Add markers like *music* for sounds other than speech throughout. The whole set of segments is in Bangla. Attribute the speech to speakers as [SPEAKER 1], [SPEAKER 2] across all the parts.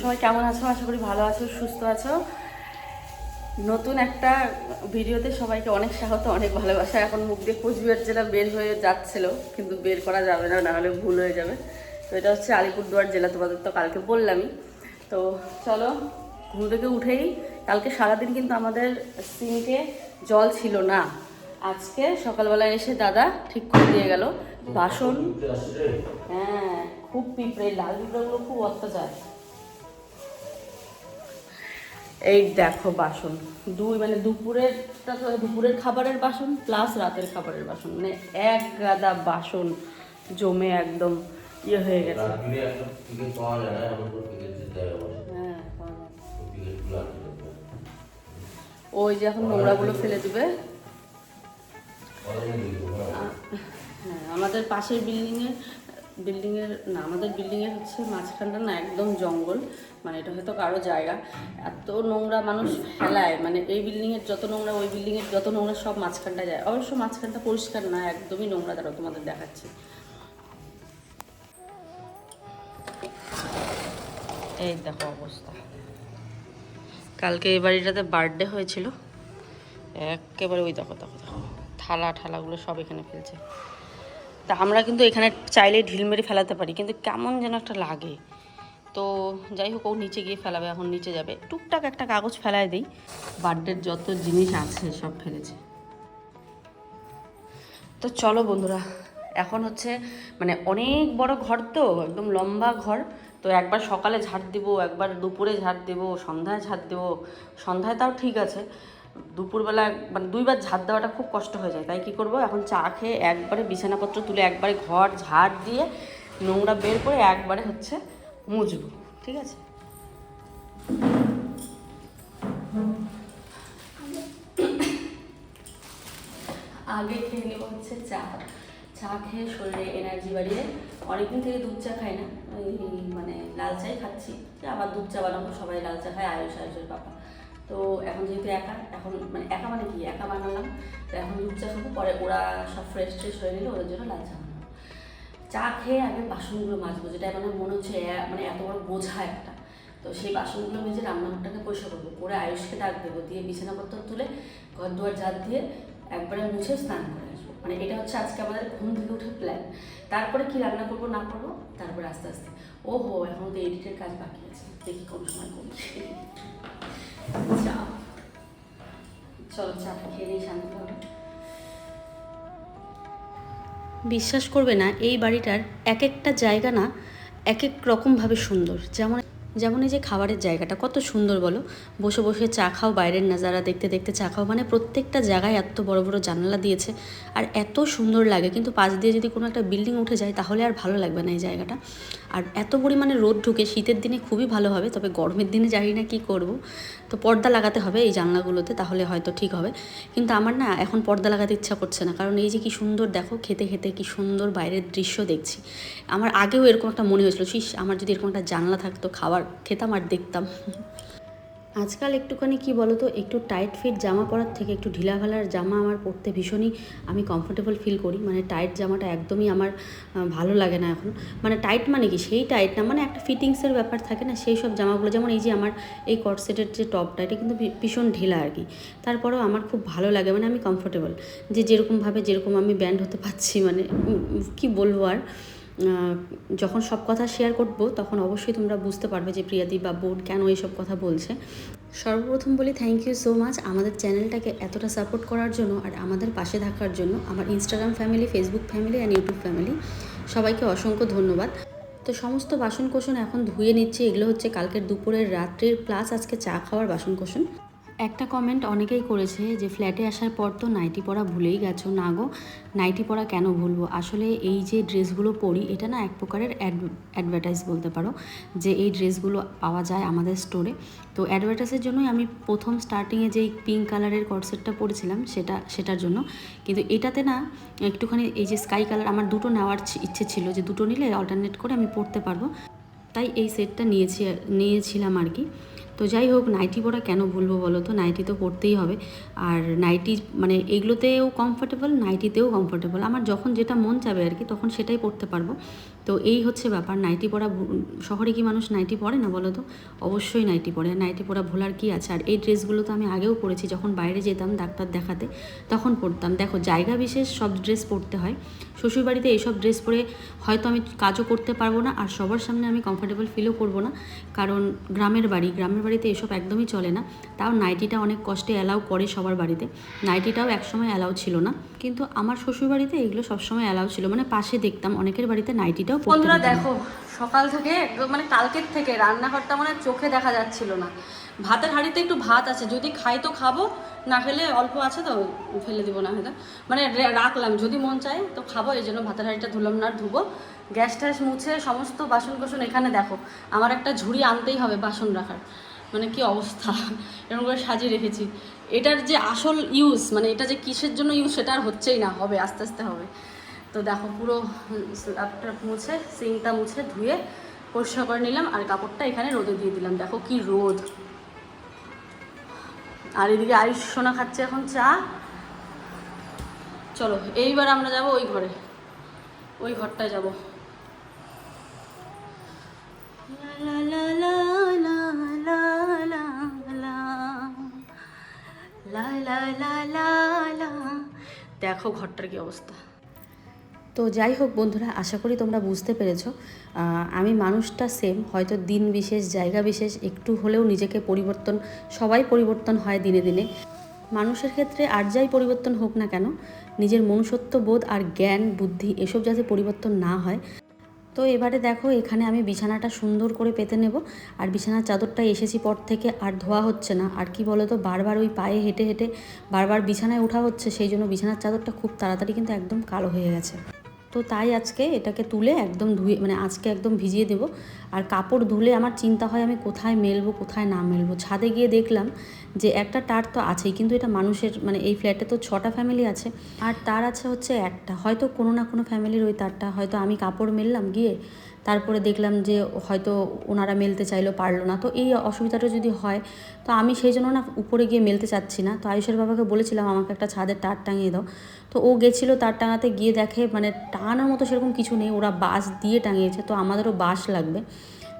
[SPEAKER 1] সবাই কেমন আছো? আশা করি ভালো আছো, সুস্থ আছো। নতুন একটা ভিডিওতে সবাইকে অনেক স্বাগত, অনেক ভালোবাসা। এখন মুখ দিয়ে কোচবিহার জেলা বের হয়ে যাচ্ছিল, কিন্তু বের করা যাবে না, নাহলে ভুল হয়ে যাবে। তো এটা হচ্ছে আলিপুরদুয়ার জেলা, তোমাদের তো কালকে বললামই। তো চলো, ঘুম থেকে উঠেই, কালকে সারাদিন কিন্তু আমাদের সিঙ্কে জল ছিল না। আজকে সকালবেলায় এসে দাদা ঠিক করে দিয়ে গেল। বাসন হ্যাঁ খুব পিঁপড়ে লাল পিঁপড়েগুলো খুব অত্যাচার। এই দেখো বাসন দুই মানে দুপুরের দুপুরের খাবারের বাসন প্লাস রাতের খাবারের বাসন মানে এক গাদা বাসন জমে একদম ইয়ে হয়ে গেছে।
[SPEAKER 2] হয় আবার।
[SPEAKER 1] হ্যাঁ
[SPEAKER 2] ওই
[SPEAKER 1] যে এখন নোংরাগুলো ফেলে দেবে। হ্যাঁ। আমাদের পাশের বিল্ডিংয়ের বিল্ডিংয়ের না, আমাদের বিল্ডিংয়ের হচ্ছে মাঝখানটা না একদম জঙ্গল মানে এটা হয়তো কারও জায়গা। এত নোংরা মানুষ ফেলায় মানে এই বিল্ডিংয়ের যত নোংরা, ওই বিল্ডিংয়ের যত নোংরা সব মাঝখানটা যায়। অবশ্য মাঝখানটা পরিষ্কার না, একদমই নোংরা দ্বারা তোমাদের দেখাচ্ছি। এই দেখো অবস্থা। কালকে এই বাড়িটাতে বার্থডে হয়েছিল। একেবারে ওই দেখো দেখো দেখো। থালা, ঠালাগুলো সব এখানে ফেলছে। তা আমরা কিন্তু এখানে চাইলে ঢিল মেরে ফেলাতে পারি, কিন্তু কেমন যেন একটা লাগে। তো যাই হোক, ও নিচে গিয়ে ফেলাবে, এখন নিচে যাবে। টুকটাক একটা কাগজ ফেলায় দিই। বার্থডের যত জিনিস আছে, সব ফেলেছে। তো চলো বন্ধুরা, এখন হচ্ছে মানে অনেক বড় ঘর তো, একদম লম্বা ঘর। তো একবার সকালে ঝাড় দেবো, একবার দুপুরে ঝাড় দেবো, সন্ধ্যায় ঝাড় দেবো। সন্ধ্যায় তাও ঠিক আছে। দুপুরবেলা মানে দুইবার ঝাঁট দেওয়াটা খুব কষ্ট হয়ে যায়। তাই কি করব? এখন চা খেয়ে একবারে বিছানাপত্র তুলে একবারে ঘর ঝাড় দিয়ে নোংরা বের করে একবারে হচ্ছে মুছবো, ঠিক আছে? আগে খেয়ে নেব হচ্ছে চা। চা খেয়ে শরীরে এনার্জি বাড়িয়ে অনেকদিন থেকে দুধ চা খাই না মানে লাল চাই খাচ্ছি। আবার দুধ চা বানাবো, সবাই লাল চা খায়, আয়ুষ, আয়ুষের বাবা তো এখন যেহেতু একা, এখন মানে একা মানে কি? একা বানালাম, তো এখন দুধ চা খাব, পরে ওরা সব ফ্রেশ ট্রেশ হয়ে নিলে ওদের জন্য লাল চা চা খেয়ে আগে বাসনগুলো মাজবো, যেটা মানে মনে হচ্ছে মানে এত বড় বোঝা একটা। তো সেই বাসনগুলো মেজে রান্নাঘরটাকে পরিষ্কার করব, করে আয়ুষকে ডাক দেবো, দিয়ে বিছানাপত্র তুলে ঘর দুয়ার ঝাড় দিয়ে একবারে মুছে স্নান করে আসব। মানে এটা হচ্ছে আজকে আমাদের ঘুম থেকে উঠে প্ল্যান তারপরে কি রান্না করব, না করব, তারপরে আস্তে আস্তে। ও হো এখন তো এডিটের কাজ বাকি আছে। দেখি কোন সময় করি বিশ্বাস করবে না এই বাড়িটার এক একটা জায়গা না এক এক রকমভাবে সুন্দর। যেমন যেমন এই যে খাবারের জায়গাটা, কত সুন্দর বলো। বসে বসে চা খাও, বাইরের নাজারা দেখতে দেখতে চা খাও মানে প্রত্যেকটা জায়গায় এত বড় বড় জানালা দিয়েছে। আর এত সুন্দর লাগে, কিন্তু পাশ দিয়ে যদি কোনো একটা বিল্ডিং উঠে যায়, তাহলে আর ভালো লাগবে না এই জায়গাটা। আর এত পরিমাণে রোদ ঢুকে, শীতের দিনে খুবই ভালো হবে, তবে গরমের দিনে জানি না কী করব। তো পর্দা লাগাতে হবে এই জানলাগুলোতে, তাহলে হয়তো ঠিক হবে। কিন্তু আমার না এখন পর্দা লাগাতে ইচ্ছা করছে না, কারণ এই যে কি সুন্দর, দেখো খেতে খেতে কি সুন্দর বাইরের দৃশ্য দেখছি। আমার আগেও এরকম একটা মনে হয়েছিল শিস আমার যদি এরকম একটা জানলা থাকতো, খাবার খেতাম আর দেখতাম। আজকাল একটুখানি কি বলো তো একটু টাইট ফিট জামা পরার থেকে একটু ঢিলাভালার জামা আমার পরতে ভীষণই আমি কমফোর্টেবল ফিল করি। মানে টাইট জামাটা একদমই আমার ভালো লাগে না এখন। মানে টাইট মানে কি? সেই টাইট না মানে একটা ফিটিংসের ব্যাপার থাকে না, সেই সব জামাগুলো। যেমন এই যে আমার এই কটসেটের যে টপটা এটা কিন্তু ভীষণ ঢিলা আর কি। তারপরেও আমার খুব ভালো লাগে মানে আমি কমফোর্টেবল যে যেরকমভাবে যেরকম আমি ব্যান্ড হতে পারছি মানে কি বলব আর? যখন সব কথা শেয়ার করব, তখন অবশ্যই তোমরা বুঝতে পারবে যে প্রিয়াদি বা বোন কেন এইসব কথা বলছে। সর্বপ্রথম বলি থ্যাংক ইউ সো মাচ আমাদের চ্যানেলটাকে এতটা সাপোর্ট করার জন্য আর আমাদের পাশে থাকার জন্য, আমার Instagram family Facebook family and YouTube family সবাইকে অসংখ্য ধন্যবাদ। তো সমস্ত বাসনকোসন এখন ধুয়ে নিচ্ছে, এগুলো হচ্ছে কালকের দুপুরের রাত্রির প্লাস আজকে চা খাওয়ার বাসনকোসন একটা কমেন্ট অনেকেই করেছে যে ফ্ল্যাটে আসার পর তো নাইটি পরা ভুলেই গেছো। না গো নাইটি পরা কেন ভুলবো? আসলে এই যে ড্রেসগুলো পরি, এটা না এক প্রকারের অ্যাডভার্টাইজ বলতে পারো, যে এই ড্রেসগুলো পাওয়া যায় আমাদের স্টোরে তো অ্যাডভার্টাইজের জন্যই আমি প্রথম স্টার্টিংয়ে যেই পিঙ্ক কালারের কটসেটটা পরেছিলাম, সেটা, সেটার জন্য। কিন্তু এটাতে না, একটুখানি এই যে স্কাই কালার আমার দুটো নেওয়ার ইচ্ছে ছিল যে দুটো নিলে অল্টারনেট করে আমি পরতে পারব। তাই এই সেটটা নিয়েছি, নিয়েছিলাম আর কি। তো যাই হোক নাইটি পরা কেন ভুলবো বলো তো? নাইটি তো পরতেই হবে। আর নাইটি মানে এগুলোতেও কমফোর্টেবল নাইটিতেও কমফোর্টেবল আমার যখন যেটা মন চাবে আর কি, তখন সেটাই পরতে পারব। তো এই হচ্ছে ব্যাপার, নাইটি পরা শহরে কি মানুষ নাইটি পরে না বলো তো? অবশ্যই নাইটি পরে, নাইটি পরা ভোলার কি আছে? আর এই ড্রেসগুলো তো আমি আগেও পরেছি, যখন বাইরে যেতাম ডাক্তার দেখাতে, তখন পরতাম। দেখো, জায়গা বিশেষ সব ড্রেস পরতে হয়। শ্বশুরবাড়িতে এইসব ড্রেস পরে হয়তো আমি কাজও করতে পারব না, আর সবার সামনে আমি কমফোর্টেবল ফিলও করব না। কারণ গ্রামের বাড়ি, গ্রামের বাড়িতে এসব একদমই চলে না। তাও নাইটিটা অনেক কষ্টে অ্যালাউ করে সবার বাড়িতে। নাইটিটাও একসময় অ্যালাউ ছিল না। কিন্তু আমার শ্বশুরবাড়িতে এগুলো সবসময় অ্যালাউ ছিল। মানে পাশে দেখতাম অনেকের বাড়িতে নাইটিটাও বন্ধুরা দেখো সকাল থেকে মানে কালকের থেকে রান্নাঘরটা মানে চোখে দেখা যাচ্ছিল না। ভাতের হাঁড়িতে একটু ভাত আছে যদি খাই তো খাব না খেলে অল্প আছে তো ফেলে দিব না হয়তো। মানে রাখলাম যদি মন চায় তো খাব এই জন্য ভাতের হাঁড়িটা ধুলাম না আর ধুবো। গ্যাস ট্যাস মুছে সমস্ত বাসন কোসন এখানে দেখো আমার একটা ঝুড়ি আনতেই হবে বাসন রাখার। মানে কি অবস্থা? *laughs* এরকম করে সাজিয়ে রেখেছি। এটার যে আসল ইউজ মানে এটা যে কিসের জন্য ইউজ সেটা আর হচ্ছেই না। হবে, আস্তে আস্তে হবে। তো দেখো, পুরো স্ল্যাবটা মুছে সিংটা মুছে, ধুয়ে পরিষ্কার করে নিলাম আর কাপড়টা এখানে রোদে দিয়ে দিলাম। দেখো কি রোদ। আর এদিকে আয়ুষ সোনা খাচ্ছে এখন চা। চলো, এইবার আমরা যাব ওই ঘরে। ওই ঘরটায় যাব। লা লা লা লা। লা লা লা লা লা লা লা লা দেখো ঘরটার কি অবস্থা। তো যাই হোক বন্ধুরা, আশা করি তোমরা বুঝতে পেরেছ। আমি মানুষটা সেম হয়তো দিন বিশেষ, জায়গা বিশেষ, একটু হলেও নিজেকে পরিবর্তন, সবাই পরিবর্তন হয় দিনে দিনে। মানুষের ক্ষেত্রে আর যাই পরিবর্তন হোক না কেন, নিজের মনুষ্যত্ব বোধ আর জ্ঞান, বুদ্ধি, এসব যাতে পরিবর্তন না হয় তো এবারে দেখো, এখানে আমি বিছানাটা সুন্দর করে পেতে নেব। আর বিছানার চাদরটা এসেছি পর থেকে আর ধোয়া হচ্ছে না। আর কি বলো তো বারবার ওই পায়ে হেঁটে হেঁটে বারবার বিছানায় ওঠা হচ্ছে, সেই জন্য বিছানার চাদরটা খুব তাড়াতাড়ি কিন্তু একদম কালো হয়ে গেছে। তো তাই আজকে এটাকে তুলে একদম ধুয়ে মানে আজকে একদম ভিজিয়ে দেব। আর কাপড় ধুলে আমার চিন্তা হয় আমি কোথায় মেলবো, কোথায় না মেলবো। ছাদে গিয়ে দেখলাম যে একটা টার তো আছেই, কিন্তু এটা মানুষের মানে এই ফ্ল্যাটে তো ছটা ফ্যামিলি আছে। আর তার আছে হচ্ছে একটা। হয়তো কোনো না কোনো ফ্যামিলির ওই তারটা। হয়তো আমি কাপড় মেললাম গিয়ে, তারপরে দেখলাম যে হয়তো ওনারা মেলতে চাইলো, পারল না। তো এই অসুবিধাটা যদি হয়, তো আমি সেই জন্য না উপরে গিয়ে মেলতে চাচ্ছি না। তো আয়ুষের বাবাকে বলেছিলাম, আমাকে একটা ছাদের তার টাঙিয়ে দাও। তো ও গেছিল তার টাঙাতে গিয়ে দেখে মানে টাঙানোর মতো সেরকম কিছু নেই। ওরা বাঁশ দিয়ে টাঙিয়েছে, তো আমাদেরও বাঁশ লাগবে।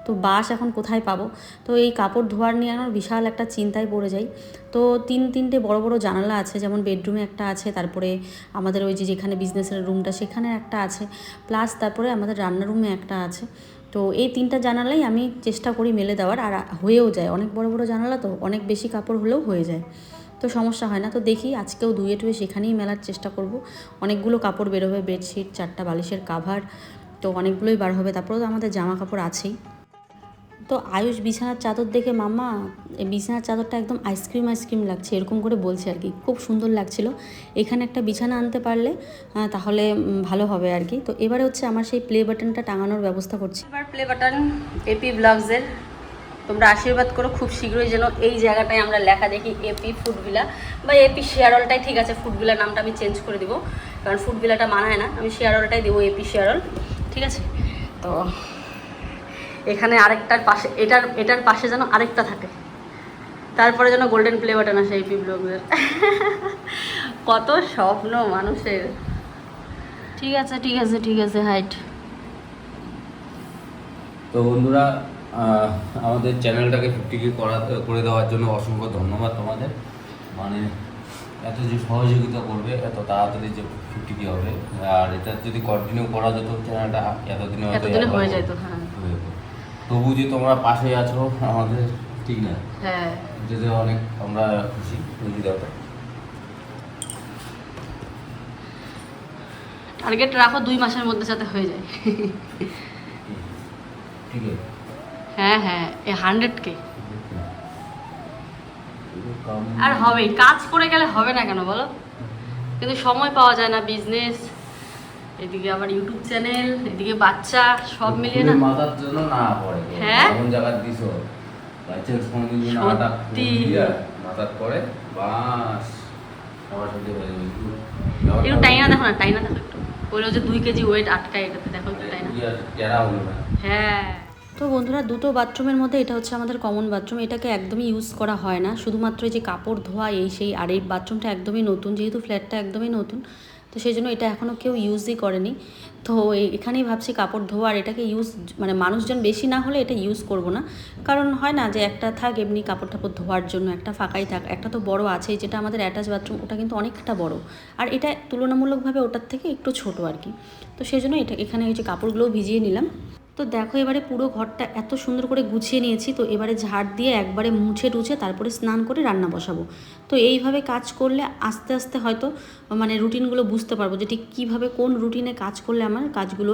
[SPEAKER 1] তো বাঁশ এখন কোথায় পাবো? তো এই কাপড় ধোয়ার নিয়ে আমার বিশাল একটা চিন্তায় পড়ে যাই। তো তিন তিনটে বড় বড় জানালা আছে, যেমন বেডরুমে একটা আছে, তারপরে আমাদের ওই যে যেখানে বিজনেসের রুমটা সেখানে একটা আছে। প্লাস তারপরে আমাদের রান্নার রুমে একটা আছে। তো এই তিনটা জানালাই আমি চেষ্টা করি মেলে দেওয়ার, আর হয়েও যায়। অনেক বড় বড় জানালা তো, অনেক বেশি কাপড় হলেও হয়ে যায়। তো সমস্যা হয় না। তো দেখি আজকেও ধুয়ে টুয়ে সেখানেই মেলার চেষ্টা করব। অনেকগুলো কাপড় বেরোবে বেডশিট চারটা বালিশের কাভার তো অনেকগুলোই বার হবে। তারপরেও তো আমাদের জামা কাপড় আছেই। তো আয়ুষ বিছানার চাদর দেখে মাম্মা বিছানার চাদরটা একদম আইসক্রিম আইসক্রিম লাগছে, এরকম করে বলছে আর কি। খুব সুন্দর লাগছিল। এখানে একটা বিছানা আনতে পারলে তাহলে ভালো হবে আর কি। তো এবারে হচ্ছে আমার সেই প্লে বাটনটা টাঙানোর ব্যবস্থা করছি। এবার প্লে বাটন এপি ব্লগসের তোমরা আশীর্বাদ করো, খুব শীঘ্রই যেন এই জায়গাটায় আমরা লেখা দেখি এপি ফুডভিলা বা এপি শেয়ারলটাই ঠিক আছে ফুডভিলা নামটা আমি চেঞ্জ করে দিব। কারণ ফুডভিলাটা মানায় না, আমি শেয়ারলটাই দেবো এপি শেয়ারল ঠিক আছে? তো এখানে আরেকটার পাশে এটার এটার পাশে যেন আরেকটা থাকে। তারপরে যেন গোল্ডেন প্লে বাটন আসে এপি ব্লগের কত স্বপ্ন মানুষের। ঠিক আছে ঠিক আছে ঠিক আছে হাইট।
[SPEAKER 2] তো বন্ধুরা আমাদের চ্যানেলটাকে ফিফটি কে করা করে দেওয়ার জন্য অসংখ্য ধন্যবাদ তোমাদের। মানে এত যে সহযোগিতা করবে এত তাড়াতাড়ি যে ফিফটি কে হবে। আর এটা যদি কন্টিনিউ করা যেত চ্যানেলটা এতদিনে হয়তো
[SPEAKER 1] এতদিনে হয়ে যেত, হ্যাঁ।
[SPEAKER 2] তবু যে তোমরা পাশে আছো আমাদের ঠিক না।
[SPEAKER 1] হ্যাঁ।
[SPEAKER 2] যেতে অনেক আমরা খুশি খুশি দাদা
[SPEAKER 1] টার্গেট রাখো দুই মাসের মধ্যে যাতে হয়ে যায়।
[SPEAKER 2] ঠিক আছে।
[SPEAKER 1] হ্যাঁ হ্যাঁ এ হান্ড্রেড কে আর হবেই কাজ করে গেলে হবে না কেন বলো? কিন্তু সময় পাওয়া যায় না বিজনেস এদিকে আবার ইউটিউব চ্যানেল এদিকে বাচ্চা সব মিলিয়ে না?
[SPEAKER 2] মাথার জন্য না পড়ে।
[SPEAKER 1] হ্যাঁ?
[SPEAKER 2] এমন জায়গা দিছ কোনোদিন যদি
[SPEAKER 1] সত্যি।
[SPEAKER 2] নাটা দিয়া মাথার পরে বাস আমার সাথে হয়ে একটু
[SPEAKER 1] টাইনা দেখো না টাইনা দেখো একটু। বলল যে দুই কেজি ওয়েট আটকায় এটাতে দেখো একটু টাইনা।
[SPEAKER 2] না?
[SPEAKER 1] হ্যাঁ। তো বন্ধুরা দুটো বাথরুমের মধ্যে এটা হচ্ছে আমাদের কমন বাথরুম এটাকে একদমই ইউজ করা হয় না। শুধুমাত্র যে কাপড় ধোয়া এই সেই আর এই বাথরুমটা একদমই নতুন যেহেতু ফ্ল্যাটটা একদমই নতুন তো সেই জন্য এটা এখনও কেউ ইউজই করেনি। তো এখানেই ভাবছি কাপড় ধোয়া আর এটাকে ইউজ মানে মানুষজন বেশি না হলে এটা ইউজ করব না। কারণ হয় না যে একটা থাক এমনি কাপড় টাপড় ধোয়ার জন্য, একটা ফাঁকাই থাক, একটা তো বড় আছে যেটা আমাদের অ্যাটাচ বাথরুম ওটা কিন্তু অনেকটা বড়। আর এটা তুলনামূলকভাবে ওটার থেকে একটু ছোট আর কি। তো সেই জন্য এটা, এখানে ওই যে কাপড়গুলোও ভিজিয়ে নিলাম। তো দেখো এবারে পুরো ঘরটা এত সুন্দর করে গুছিয়ে নিয়েছি, তো এবারে ঝাড় দিয়ে একবারে মুছে টুছে তারপরে স্নান করে রান্না বসাবো। তো এইভাবে কাজ করলে আস্তে আস্তে হয়তো মানে রুটিনগুলো বুঝতে পারব যে ঠিক কীভাবে কোন রুটিনে কাজ করলে আমার কাজগুলো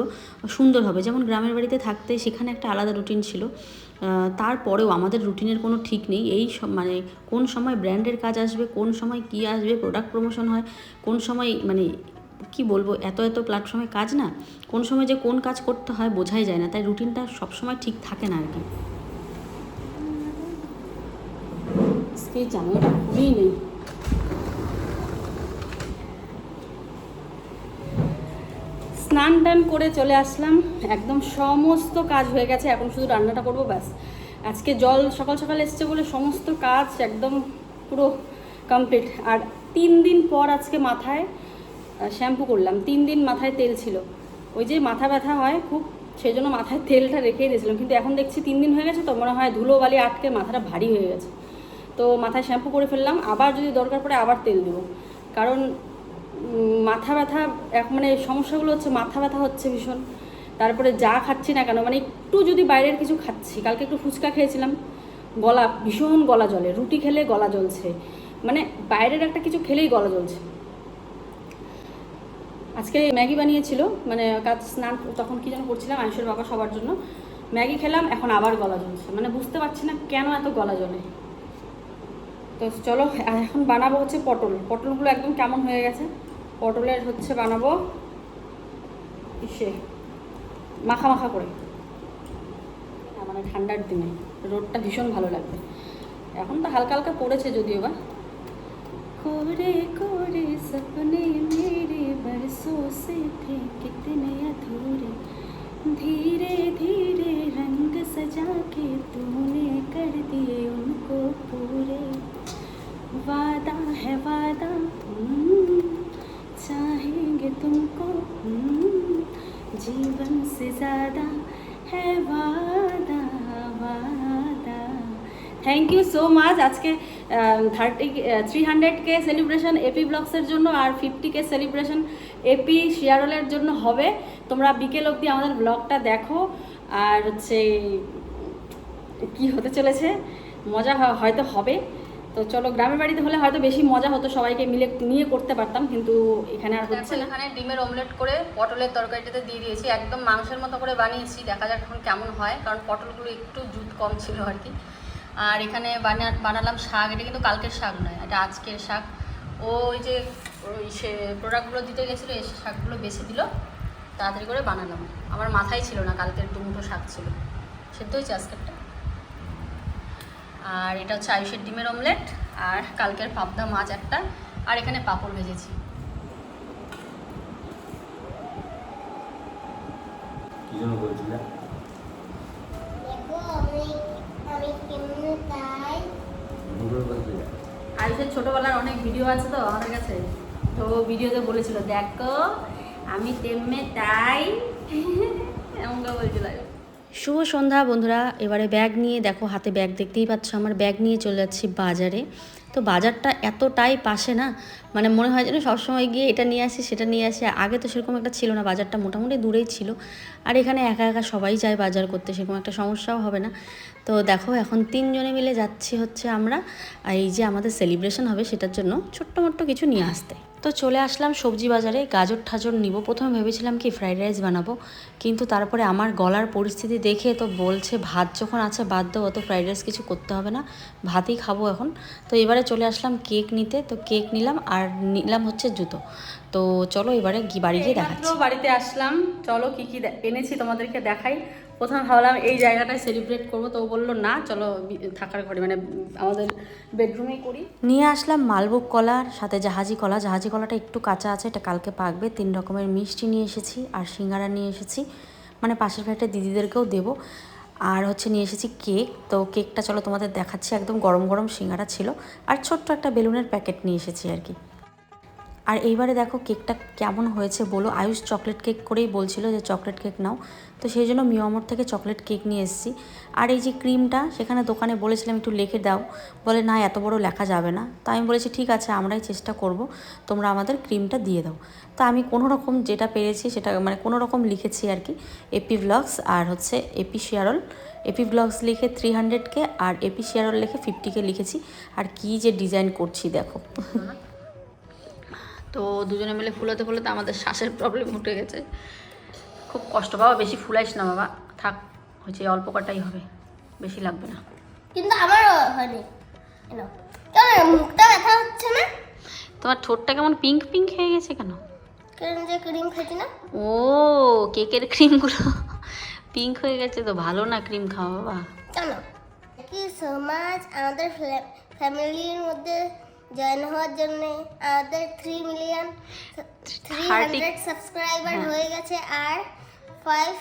[SPEAKER 1] সুন্দর হবে। যেমন গ্রামের বাড়িতে থাকতে সেখানে একটা আলাদা রুটিন ছিল তারপরেও আমাদের রুটিনের কোনো ঠিক নেই। এই মানে কোন সময় ব্র্যান্ডের কাজ আসবে, কোন সময় কী আসবে প্রোডাক্ট প্রমোশন হয়, কোন সময় মানে কি বলব, এত এত প্ল্যাটফর্মে কাজ না, কোন সময় যে কোন কাজ করতে হয় বোঝাই যায় না, তাই রুটিনটা সবসময় ঠিক থাকে না আর কি নেই। স্নান টান করে চলে আসলাম, একদম সমস্ত কাজ হয়ে গেছে, এখন শুধু রান্নাটা করব, ব্যাস। আজকে জল সকাল সকাল এসছে বলে সমস্ত কাজ একদম পুরো কমপ্লিট আর তিন দিন পর আজকে মাথায় শ্যাম্পু করলাম। তিন দিন মাথায় তেল ছিল। ওই যে মাথা ব্যথা হয় খুব সেই জন্য মাথায় তেলটা রেখেই দিয়েছিলাম। কিন্তু এখন দেখছি তিন দিন হয়ে গেছে তো, মনে হয় ধুলো বালি আটকে মাথাটা ভারী হয়ে গেছে। তো মাথায় শ্যাম্পু করে ফেললাম। আবার যদি দরকার পড়ে আবার তেল দেবো। কারণ মাথা ব্যথা, এক মানে সমস্যাগুলো হচ্ছে মাথা ব্যথা হচ্ছে ভীষণ। তারপরে যা খাচ্ছি না কেন মানে একটু যদি বাইরের কিছু খাচ্ছি, কালকে একটু ফুচকা খেয়েছিলাম, গলা ভীষণ গলা জ্বলে, রুটি খেলে গলা জ্বলছে। মানে বাইরের একটা কিছু খেলেই গলা জ্বলছে। আজকে ম্যাগি বানিয়েছিল মানে কাজ স্নান তখন কি যেন করছিলাম, আয়ুষের বাবা সবার জন্য। ম্যাগি খেলাম, এখন আবার গলা জ্বলছে। মানে বুঝতে পারছি না কেন এত গলা জ্বলে। তো চলো এখন বানাবো হচ্ছে পটল। পটলগুলো একদম কেমন হয়ে গেছে? পটলের হচ্ছে বানাবো, ইসে, মাখা মাখা করে। হ্যাঁ, মানে ঠান্ডার দিনে। রোদটা ভীষণ ভালো লাগবে। এখন তো হালকা হালকা পড়েছে যদিও বা। করে করে সপনে সো মাচ আজকে thirty three hundred K celebration AP ব্লগসের জন্য আর ফিফটি কে সেলিব্রেশন এপি শিয়ারলের জন্য হবে। তোমরা বিকেল অবধি আমাদের ব্লগটা দেখো। আর হচ্ছে কি হতে চলেছে মজা হয়তো হবে। তো চলো গ্রামের বাড়িতে হলে হয়তো বেশি মজা হতো সবাইকে মিলে নিয়ে করতে পারতাম কিন্তু এখানে আর হচ্ছে না।
[SPEAKER 3] এখানে ডিমের অমলেট করে পটলের তরকারিটাতে দিয়ে দিয়েছি। একদম মাংসের মতো করে বানিয়েছি। দেখা যাক এখন কেমন হয় কারণ পটলগুলো একটু জুত কম ছিল আর কি। আর এখানে বানা বানালাম শাক এটা কিন্তু কালকের শাক নয় এটা আজকের শাক। ও ওই যে ওই সে প্রোডাক্টগুলো দিতে গেছিল এই শাকগুলো বেছে দিল তাড়াতাড়ি করে বানালাম। আমার মাথায় ছিল না কালকের দুমুটো শাক ছিল। সেদ্ধ হয়েছে আজকেরটা। আর এটা হচ্ছে আয়ুষের ডিমের অমলেট আর কালকের পাবদা মাছ একটা আর এখানে পাঁপড় ভেজেছি।
[SPEAKER 2] কি জন্য বলছিলে?
[SPEAKER 1] আয়ুষের ছোটোবেলার অনেক ভিডিও আছে তো আমাদের কাছে। তো ভিডিওতে বলেছিল দেখো আমি তেমনে তাই। এমন বলছিল শুভ সন্ধ্যা বন্ধুরা এবারে ব্যাগ নিয়ে দেখো হাতে ব্যাগ দেখতেই পাচ্ছ আমার ব্যাগ নিয়ে চলে যাচ্ছি বাজারে। তো বাজারটা এতটাই পাশে না মানে মনে হয় যেন সবসময় গিয়ে এটা নিয়ে আসি, সেটা নিয়ে আসি। আগে তো সেরকম একটা ছিল না, বাজারটা মোটামুটি দূরেই ছিল। আর এখানে একা একা সবাই যায় বাজার করতে, সেরকম একটা সমস্যাও হবে না। তো দেখো, এখন তিনজনে মিলে যাচ্ছি হচ্ছে আমরা এই যে আমাদের সেলিব্রেশন হবে, সেটার জন্য ছোট্ট মোট্ট কিছু নিয়ে আসতে। তো চলে আসলাম সবজি বাজারে। গাজর ঠাজর নিব। প্রথমে ভেবেছিলাম কি ফ্রাইড রাইস বানাবো। কিন্তু তারপরে আমার গলার পরিস্থিতি দেখে তো বলছে ভাত যখন আছে বাদ দাও অত ফ্রাইড রাইস কিছু করতে হবে না। ভাতই খাব এখন। তো এবারে চলে আসলাম কেক নিতে। তো কেক নিলাম আর নিলাম হচ্ছে জুতো। তো চলো এবারে বাড়ি গিয়ে দেখাচ্ছি। বাড়িতে আসলাম। চলো কি কি এনেছি তোমাদেরকে দেখাই। প্রথমে ভাবলাম এই জায়গাটায় সেলিব্রেট করব। তো বলল, না, চলো থাকার ঘরে। মানে আমাদের বেডরুমেই করি। নিয়ে আসলাম মালভোগ কলার, সাথে জাহাজি কলা। জাহাজি কলাটা একটু কাঁচা আছে, এটা কালকে পাকবে। তিন রকমের মিষ্টি নিয়ে এসেছি আর সিঙ্গারা নিয়ে এসেছি। মানে পাশের ফ্ল্যাটের দিদিদেরকেও দেবো। আর হচ্ছে নিয়ে এসেছি কেক। তো কেকটা, চলো তোমাদের দেখাচ্ছি। একদম গরম গরম সিঙ্গারা ছিল। আর ছোট্ট একটা বেলুনের প্যাকেট নিয়ে এসেছি আর কি। আর এইবারে দেখো কেকটা কেমন হয়েছে বলো। আয়ুষ চকলেট কেক করেই বলছিল যে চকলেট কেক নাও। তো সেই জন্য মিয়মর থেকে চকলেট কেক নিয়ে এসেছি। আর এই যে ক্রিমটা, সেখানে দোকানে বলেছিলাম একটু লিখে দাও। বলে, না, এত বড় লেখা যাবে না। তো আমি বলেছি, ঠিক আছে, আমরাই চেষ্টা করব। তোমরা আমাদের ক্রিমটা দিয়ে দাও। তো আমি কোনো রকম যেটা পেরেছি সেটা মানে কোনো রকম লিখেছি আর কি। এপি ভ্লগস আর হচ্ছে এপি শেয়ারল। এপি ভ্লগস লিখে থ্রি হান্ড্রেডকে আর এপি শেয়ারল লিখে ফিফটিকে লিখেছি। আর কি যে ডিজাইন করছি, দেখো।
[SPEAKER 3] তো দুজনে মিলে ফুলাতে ফুলাতে আমাদের শ্বাসের প্রবলেম উঠে গেছে। খুব কষ্ট বাবা বেশি ফুলাইস না বাবা। থাক হয়েছে অল্প কটাই হবে। বেশি লাগবে না।
[SPEAKER 4] কিন্তু আমারও হয়নি। কেন মুখটা ব্যথা হচ্ছে না?
[SPEAKER 3] তোমার ঠোঁটটা কেমন পিঙ্ক পিঙ্ক হয়ে গেছে কেন?
[SPEAKER 4] যে ক্রিম খাইছি না?
[SPEAKER 3] ও কেকের ক্রিমগুলো পিঙ্ক হয়ে গেছে তো ভালো না ক্রিম খাওয়া বাবা।
[SPEAKER 4] কেন থ্যাংক ইউ সো মাচ আমাদের ফ্যামিলির মধ্যে জয়েন হওয়ার জন্য আমাদের three million three hundred subscriber
[SPEAKER 3] হ্যাঁ।
[SPEAKER 4] গেছে আর five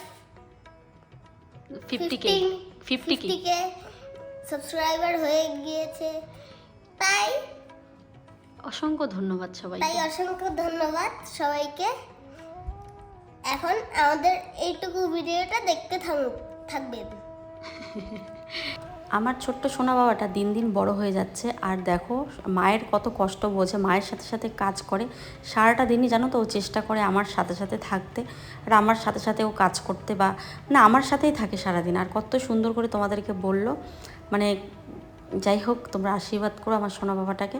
[SPEAKER 3] fifty K fifty K
[SPEAKER 4] subscriber হয়ে গিয়েছে। তাই
[SPEAKER 3] অসংখ্য ধন্যবাদ সবাই
[SPEAKER 4] তাই অসংখ্য ধন্যবাদ সবাইকে। এখন আমাদের এইটুকু ভিডিওটা দেখতে থাক- থাকবেন *laughs*
[SPEAKER 1] আমার ছোট্ট সোনা বাবাটা দিন দিন বড় হয়ে যাচ্ছে। আর দেখো, মায়ের কত কষ্ট বোঝে, মায়ের সাথে সাথে কাজ করে। সারাটা দিনই জানো তো ও চেষ্টা করে আমার সাথে সাথে থাকতে। আর আমার সাথে সাথে ও কাজ করতে বা, না, আমার সাথেই থাকে সারাদিন। আর কত সুন্দর করে তোমাদেরকে বলল। মানে যাই হোক, তোমরা আশীর্বাদ করো আমার সোনা বাবাটাকে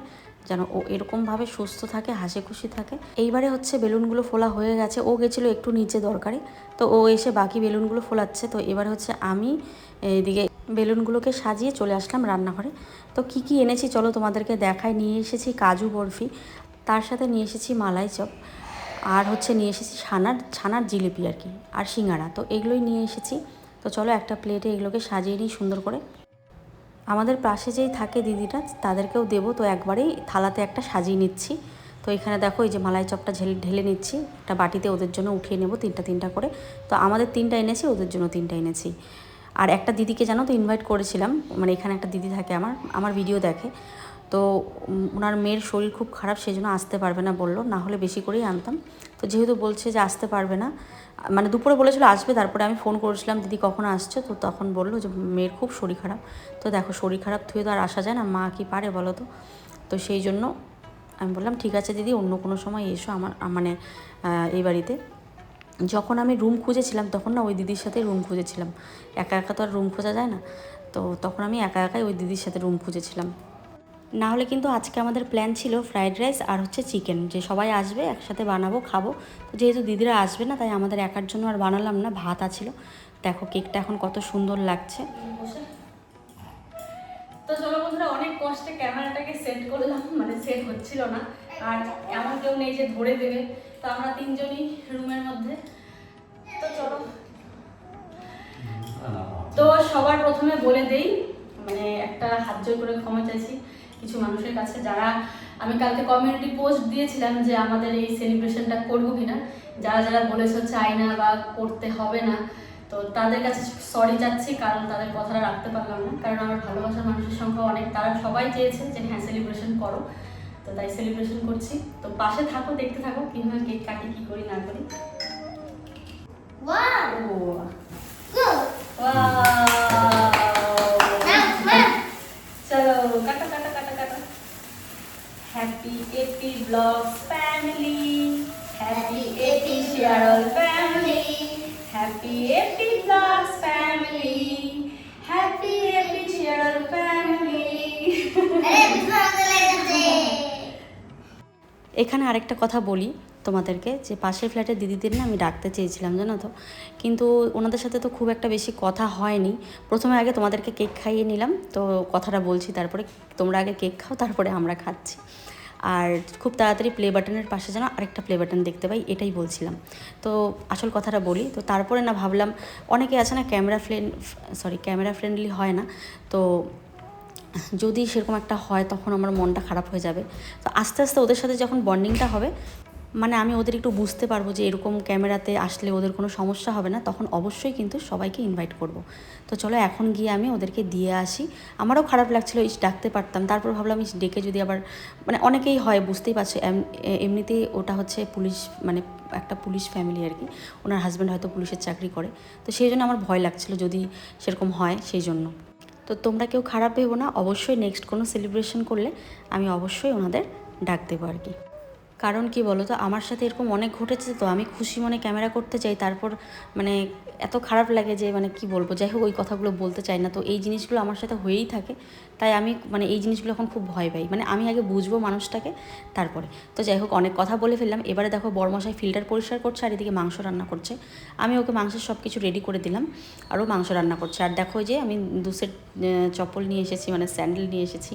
[SPEAKER 1] যেন ও এরকমভাবে সুস্থ থাকে, হাসি খুশি থাকে। এইবারে হচ্ছে বেলুনগুলো ফোলা হয়ে গেছে। ও গেছিল একটু নিচে দরকারে। তো ও এসে বাকি বেলুনগুলো ফোলাচ্ছে। তো এবারে হচ্ছে আমি এদিকে বেলুনগুলোকে সাজিয়ে চলে আসলাম রান্নাঘরে। তো কি কি এনেছি চলো তোমাদেরকে দেখায় নিয়ে এসেছি কাজু বরফি, তার সাথে নিয়ে এসেছি মালাই চপ, আর হচ্ছে নিয়ে এসেছি ছানার ছানার জিলিপি আর কি, আর সিঙ্গারা। তো এগুলোই নিয়ে এসেছি। তো চলো একটা প্লেটে এগুলোকে সাজিয়ে নিই সুন্দর করে। আমাদের পাশে যেই থাকে দিদিটা, তাদেরকেও দেবো। তো একবারেই থালাতে একটা সাজিয়ে নিচ্ছি। তো এখানে দেখো এই যে মালাই চপটা ঢেলে ঢেলে নিচ্ছি। একটা বাটিতে ওদের জন্য উঠিয়ে নেব তিনটা তিনটা করে। তো আমাদের তিনটা এনেছি, ওদের জন্য তিনটা এনেছি। আর একটা দিদিকে জানো তো ইনভাইট করেছিলাম মানে এখানে একটা দিদি থাকে আমার আমার ভিডিও দেখে। তো ওনার মেয়ের শরীর খুব খারাপ সেই জন্য আসতে পারবে না বলল, না হলে বেশি করেই আনতাম। তো যেহেতু বলছে যে আসতে পারবে না মানে দুপুরে বলেছিল আসবে, তারপরে আমি ফোন করেছিলাম, দিদি কখন আসছে? তো তখন বলল যে, মেয়ের খুব শরীর খারাপ। তো দেখো, শরীর খারাপ থুয়ে তো আর আসা যায় না, মা কি পারে বলো তো? তো সেই জন্য আমি বললাম, ঠিক আছে দিদি, অন্য কোনো সময় এসো আমার মানে এই বাড়িতে। যখন আমি রুম খুঁজেছিলাম, তখন না ওই দিদির সাথে রুম খুঁজেছিলাম। একা একা তো আর রুম খোঁজা যায় না। তো তখন আমি একা একাই ওই দিদির সাথে রুম খুঁজেছিলাম। না হলে কিন্তু আজকে আমাদের প্ল্যান ছিল ফ্রাইড রাইস আর হচ্ছে চিকেন যে সবাই আসবে, একসাথে বানাবো, খাব। তো যেহেতু দিদিরা আসবে না, তাই আমাদের একার জন্য আর বানালাম না, ভাত আছিল। দেখো কেকটা এখন কত সুন্দর লাগছে।
[SPEAKER 3] তো চলো বন্ধুরা, অনেক কষ্টে ক্যামেরাটাকে সেট করলাম মানে সেট হচ্ছিল না। আর এমন কেউ নেই যে ধরে দেবে। তো আমরা তিনজনই রুমের মধ্যে। তো চলো। তো সবার প্রথমে বলে দেই মানে একটা হাত জোর করে ক্ষমা চাইছি কিছু মানুষের কাছে যারা আমি কালকে কমিউনিটি পোস্ট দিয়েছিলাম যে আমাদের এই সেলিব্রেশনটা করব কিনা। যারা যারা বলেছ চাই না বা করতে হবে না, তো তাদের কাছে সরি চাচ্ছি কারণ তাদের কথাটা রাখতে পারলাম না। কারণ আমার ভালোবাসার মানুষের সংখ্যা অনেক, তারা সবাই চেয়েছে যে হ্যাঁ সেলিব্রেশন করো। তো তাই সেলিব্রেশন করছি। তো পাশে থাকো দেখতে থাকো কীভাবে কেক কাটি কি করি না করি। চলো কাটো কাটো কাটো কাটো। Happy AP blogs family happy AP শিয়ারল family happy AP blogs family happy AP শিয়ারল family
[SPEAKER 1] এখানে আরেকটা কথা বলি তোমাদেরকে, যে পাশের ফ্ল্যাটের দিদিদের না আমি ডাকতে চেয়েছিলাম, জানো তো। কিন্তু ওনাদের সাথে তো খুব একটা বেশি কথা হয়নি। প্রথমে আগে তোমাদেরকে কেক খাইয়ে নিলাম, তো কথাটা বলছি, তারপরে তোমরা আগে কেক খাও, তারপরে আমরা খাচ্ছি। আর খুব তাড়াতাড়ি প্লে বাটনের পাশে যেন আরেকটা প্লে বাটন দেখতে পাই, এটাই বলছিলাম। তো আসল কথাটা বলি, তো তারপরে না ভাবলাম, অনেকে আছে না, camera friend sorry camera friendly হয় না। তো যদি সেরকম একটা হয়, তখন আমার মনটা খারাপ হয়ে যাবে। তো আস্তে আস্তে ওদের সাথে যখন বন্ডিংটা হবে মানে আমি ওদের একটু বুঝতে পারব যে এরকম ক্যামেরাতে আসলে ওদের কোনো সমস্যা হবে না, তখন অবশ্যই কিন্তু সবাইকে ইনভাইট করব। তো চলো এখন গিয়ে আমি ওদেরকে দিয়ে আসি। আমারও খারাপ লাগছিল, ইস, ডাকতে পারতাম। তারপর ভাবলাম, ইস, ডেকে যদি আবার মানে অনেকেই হয়, বুঝতেই পারছ, এম- এমনিতেই ওটা হচ্ছে পুলিশ মানে একটা পুলিশ ফ্যামিলি আর কি। ওনার হাজব্যান্ড হয়তো পুলিশের চাকরি করে। তো সেই জন্য আমার ভয় লাগছিল যদি সেরকম হয়, সেই জন্য। তো তোমরা কেউ খারাপ ভেবো না, অবশ্যই নেক্সট কোনো সেলিব্রেশন করলে আমি অবশ্যই ওনাদের ডাক দেবো আর কি। কারণ কি বলো তো আমার সাথে এরকম অনেক ঘটেছে তো আমি খুশি মনে ক্যামেরা করতে চাই, তারপর মানে এত খারাপ লাগে যে মানে কি বলব? যাই হোক, ওই কথাগুলো বলতে চাই না। তো এই জিনিসগুলো আমার সাথে হয়েই থাকে। তাই আমি মানে এই জিনিসগুলো এখন খুব ভয় পাই। মানে আমি আগে বুঝব মানুষটাকে তারপরে। তো যাই হোক, অনেক কথা বলে ফেললাম। এবারে দেখো বড়মশাই ফিল্টার পরিষ্কার করছে আর এদিকে মাংস রান্না করছে। আমি ওকে মাংসের সব কিছু রেডি করে দিলাম আরও মাংস রান্না করছে। আর দেখো যে আমি দু সেট চপ্পল নিয়ে এসেছি মানে স্যান্ডেল নিয়ে এসেছি।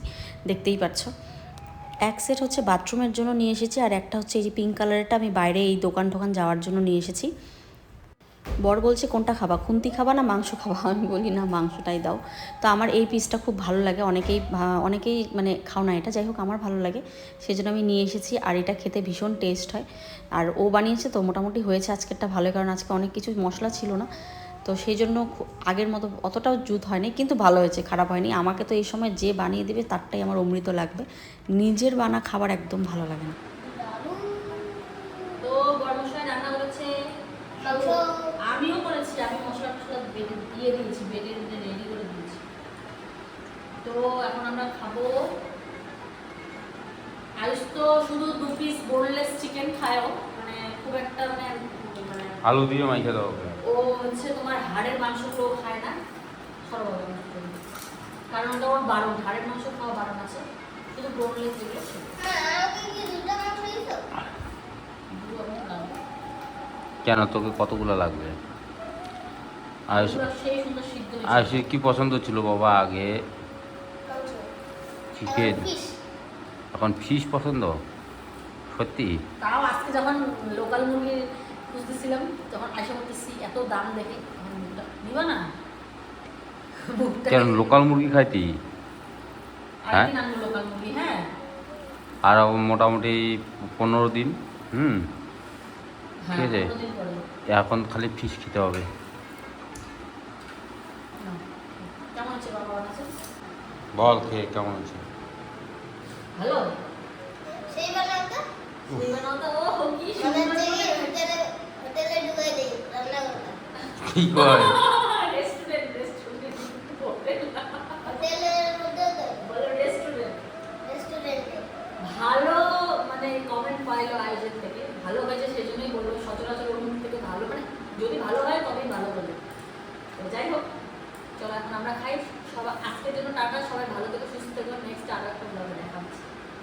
[SPEAKER 1] দেখতেই পাচ্ছ। এক সেট হচ্ছে বাথরুমের জন্য নিয়ে এসেছি আর একটা হচ্ছে এই যে পিঙ্ক কালারেরটা আমি বাইরে এই দোকান টোকান যাওয়ার জন্য নিয়ে এসেছি। বর বলছে, কোনটা খাবা? খুন্তি খাবা না মাংস খাবা? আমি বলি, না, মাংসটাই দাও। তো আমার এই পিসটা খুব ভালো লাগে। অনেকেই অনেকেই মানে খাও না এটা, যাই হোক, আমার ভালো লাগে। সেই জন্য আমি নিয়ে এসেছি আর এটা খেতে ভীষণ টেস্ট হয়। আর ও বানিয়েছে তো, মোটামুটি হয়েছে আজকেরটা ভালো কারণ আজকে অনেক কিছু মশলা ছিল না। তো সেই জন্য আগের মতো অতটাও জুত হয়নি কিন্তু ভালো হয়েছে খারাপ হয়নি। আমাকে তো এই সময় যে বানিয়ে দেবে তারটাই আমার অমৃত লাগবে। নিজের বানা খাবার একদম ভালো লাগে না।
[SPEAKER 3] তো বর্মশাই রান্না করেছে?
[SPEAKER 4] মাংস।
[SPEAKER 3] আমিও করেছি আমি মশলা টশলা দিয়ে দিয়েছি বেটে রেডি করে দিয়েছি। তো এখন আমরা খাব। আয়ুষ তো শুধু দু পিস বোনলেস চিকেন খায়ও মানে খুব একটা মানে মানে
[SPEAKER 2] আলু দিয়ে মাইখে দাও
[SPEAKER 3] হচ্ছে তোমার হাড়ের মাংসগুলো খায় না সর্বদা কারণ ওটা ওর বারণ হাড়ের মাংস খাওয়া বারণ আছে। শুধু বোনলেস যেগুলো
[SPEAKER 4] মাংস।
[SPEAKER 2] কেন তোকে কতগুলো লাগবে। আয়ুষের কি পছন্দ ছিল বাবা আগে?
[SPEAKER 4] মাংস
[SPEAKER 2] চিকেন এখন ফিশ পছন্দ? সত্যি?
[SPEAKER 3] তাও আজকে যখন লোকাল মুরগি খুঁজতেছিলাম তখন আশা করতেছি এত দাম দেখে মুখটা নিবা না? *laughs*
[SPEAKER 2] কেন লোকাল মুরগি খাইতি? হ্যাঁ?
[SPEAKER 3] আরেকদিন লোকাল মুরগি হ্যাঁ।
[SPEAKER 2] আর মোটামুটি পনেরো দিন হুম?
[SPEAKER 3] হ্যাঁ
[SPEAKER 2] ঠিক আছে। এখন খালি ফিশ খেতে হবে। বল খেয়ে কেমন আছে?
[SPEAKER 3] ভালো?
[SPEAKER 4] সেই বানাও তো।
[SPEAKER 3] সেই বানাও তো ও কি সুন্দর
[SPEAKER 4] হচ্ছে কি হোটেলে হোটেলে ঢুকে দিই রান্না করলাম
[SPEAKER 2] কি কয়
[SPEAKER 3] রেস্টুরেন্ট রেস্টুরেন্ট
[SPEAKER 4] হোটেলের মধ্যে তো
[SPEAKER 3] বলো ভালো মানে কমেন্ট থেকে। ভালো হয়েছে সেই জন্যই বলল, সচরাচর থেকে ভালো মানে যদি ভালো হয়, তবেই ভালো যাই হোক, চলো, এখন আমরা খাই। সবাই, আজকের জন্য টাটা, সবাই ভালো থেকে, সুস্থ থেকো নেক্সট আরও একটা